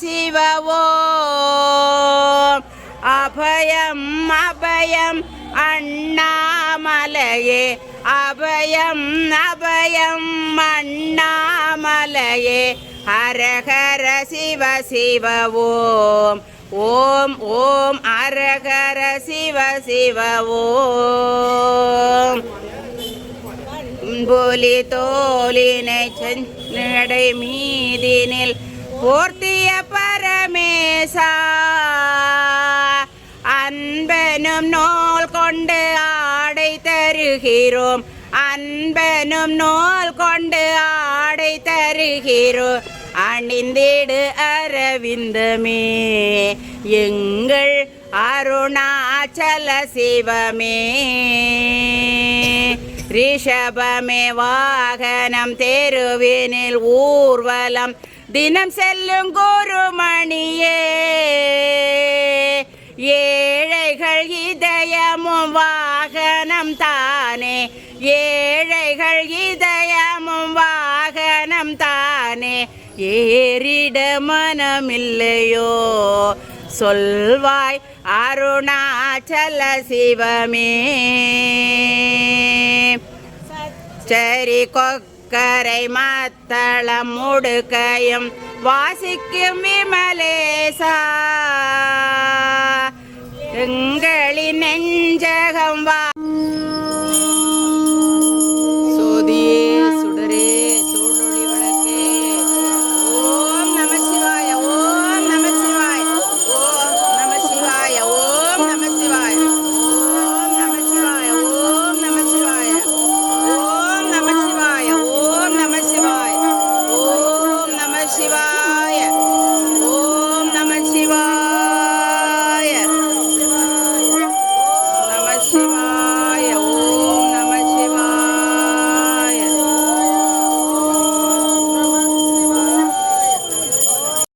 சிவவோ அபயம் அபயம் அண்ணாமலையே. அபயம் அபயம் அண்ணாமலையே. ஹரஹர சிவ சிவ ஓம் ஓம் ஓம் ஹரஹர சிவ சிவ ஓம் புலி தோலினை சென்னடை மீதினில் போர்த்திய பரமேசா அன்பனும் நூல் கொண்டு ஆடை தருகிறோம். அன்பனும் நூல் கொண்டு ஆடை தருகிறோம். அணிந்திடு அரவிந்தமே எங்கள் அருணாச்சல சிவமே. ரிஷபமே வாகனம் தெருவினில் ஊர்வலம் தினம் செல்லும் குருமணியே. ஏழைகள் இதயமும் வாகனம் தானே. ஏழைகள் இதயமும் வாகனம் தானே. ஏறிட மனமில்லையோ. சொல்வாய் அருணாச்சல சிவமே. சரி கொக்கரை மத்தளம் முடுக்கையும் வாசிக்கும் விமலேசா.